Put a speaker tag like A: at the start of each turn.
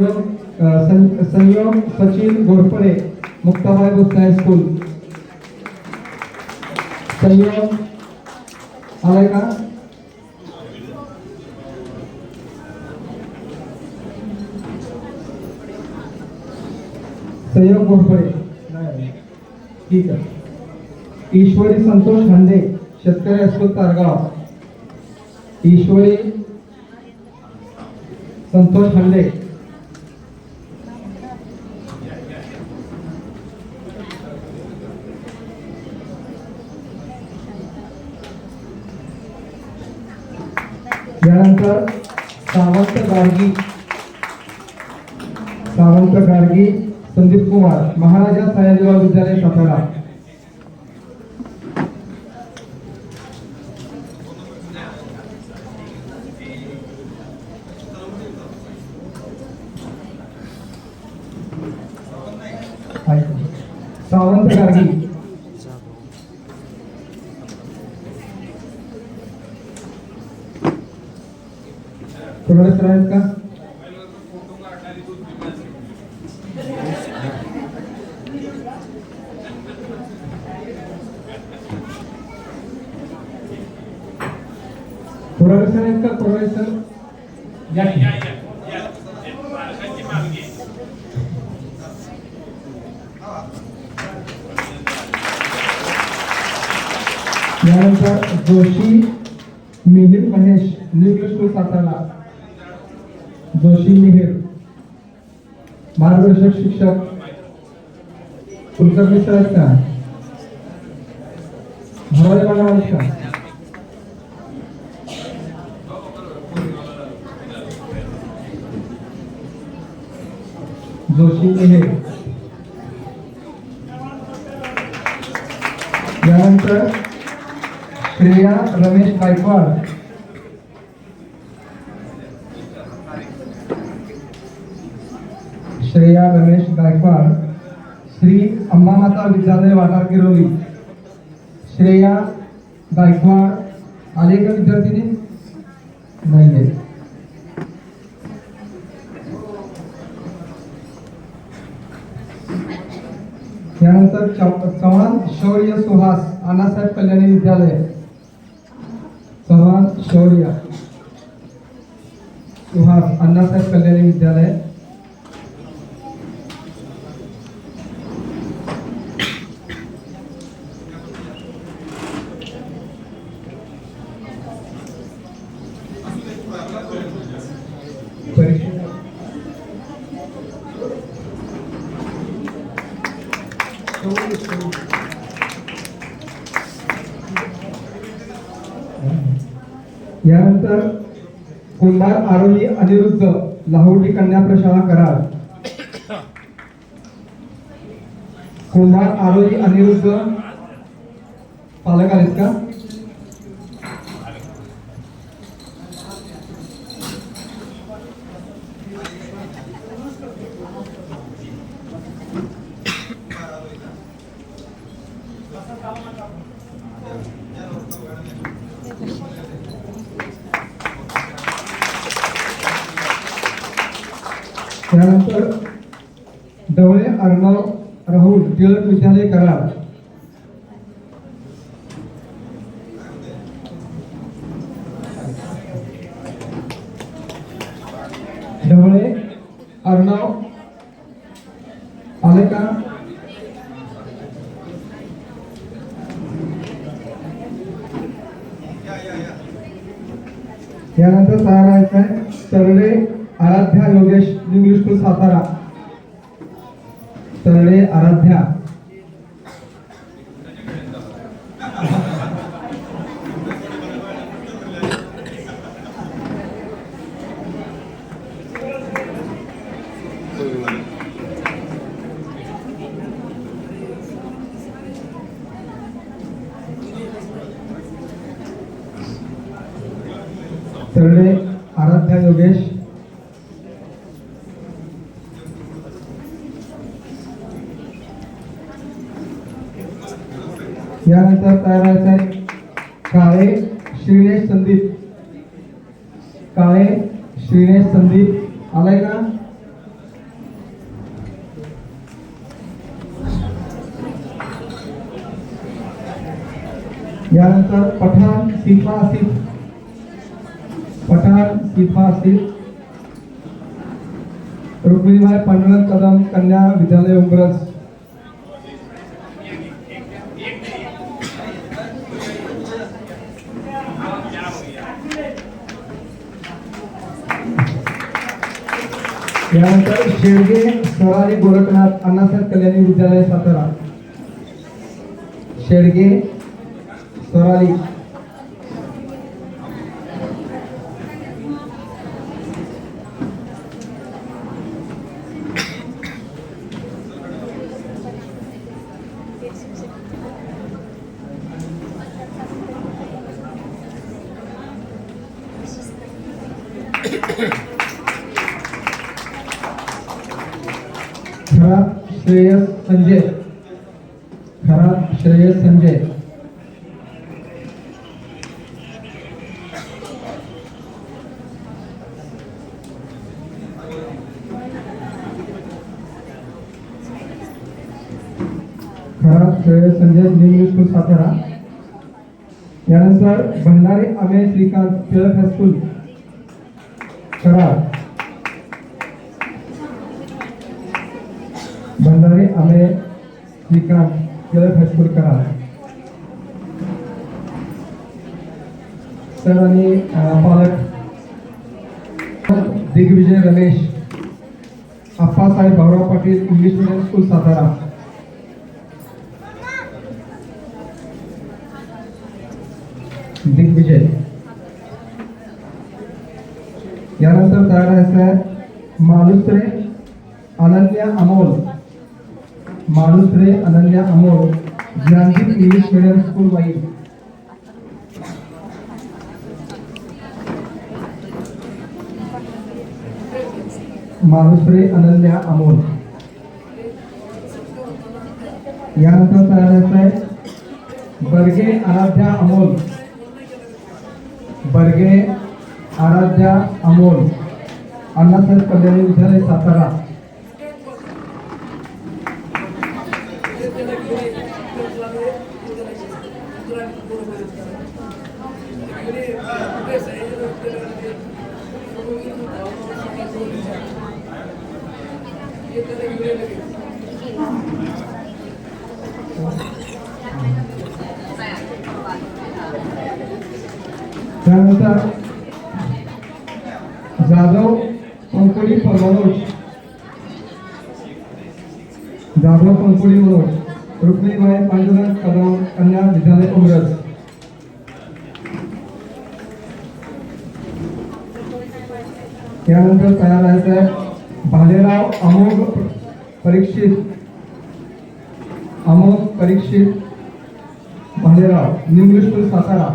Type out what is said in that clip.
A: अ, Sanyog Sachin Ghorpade Muktabai Bhosale high school Sanyog आलाय का? संयोग घोरपडे. ठीक आहे. ईश्वरी संतोष हांडे शेतकरी हायस्कूल तारगाव. ईश्वरी संतोष हांडे यानंतर सावंत गार्गी सावंत गार्गी संदीप कुमार महाराजा सयाजीराव विद्यालय सातारा सावंत गार्गी कोणाला सर आहेत का? कोणाला सर आहेत का? कोणाला या यानंतर जोशी मिलिंद महेश न्यूक्लियर स्कूल सातारा. जोशी मिहिर मार्गदर्शक शिक्षक कुलकर्णी सर आहेत का जोशी मिहिर. यानंतर श्रेया रमेश गायकवाड श्रेया रमेश गायकवाड श्री अंबामाता विद्यालय वाटार किरोली श्रेया गायकवाड आले का विद्यार्थिनी नाही आहे. त्यानंतर चव्हाण शौर्य सुहास अण्णासाहेब कल्याणी विद्यालय. चव्हाण शौर्य सुहास अण्णासाहेब कल्याणी विद्यालय. यानंतर कुंभार आरोही अनिरुद्ध लाहोटी कन्या प्रशाला करार. कुंभार आरोही अनिरुद्ध पालक आहेत का? त्यानंतर डवळे अर्णव राहुल टिळक विद्यालय कराड. ढवळे अर्णव आले का यानंतर तयार आहे तरडे आराध्या योगेश इंग्लिश टू सातारा. तरडे आराध्या. तरडे आराध्या योगेश. यानंतर तयार आहेत काळे श्रीनेश संदीप. काळे श्रीनेश संदीप. आलाय का? यानंतर पठाण सिफा असिफ पठाण सिफा असिफ रुक्मिणीबाई पांडुरंग कदम कन्या विद्यालय उमरस. यानंतर शेळगे सरारी गोरखनाथ अण्णासाहेब कल्याणी विद्यालय सातारा. शेळगे सरारी श्रेयस संजय। खरा श्रेयस संजय। खरा श्रेयस संजय न्यू स्कूल सातारा यानंतर Bhandari Amey Shrikant, Tilak high school. Karad Bhandari Amey Shrikant Tilak high school Karad sir आणि पालक Digvijay Ramesh Appasaheb Bhaurao Patil English medium school Satara. Digvijay. यानंतर तयार आहे Malusare Ananya Amol. Malusare Ananya Amol Dnyandeep English medium school Wai Malusare Ananya Amol. यानंतर तयार आहे बर्गे आराध्या अमोल. बर्गे आराध्या अमोल. अण्णासाहेब कल्याणी विद्यालय सातारा. त्यानंतर जाधव पंकोली मनोज जाधव पंकोली मनोज. रुक्मिणीबाई पांडुरंग कदम कन्या विद्यालय उमरज. त्यानंतर तयार आहे साहेब भालेराव अमोघ परीक्षित अमोघ परीक्षित भालेराव न्यू सातारा.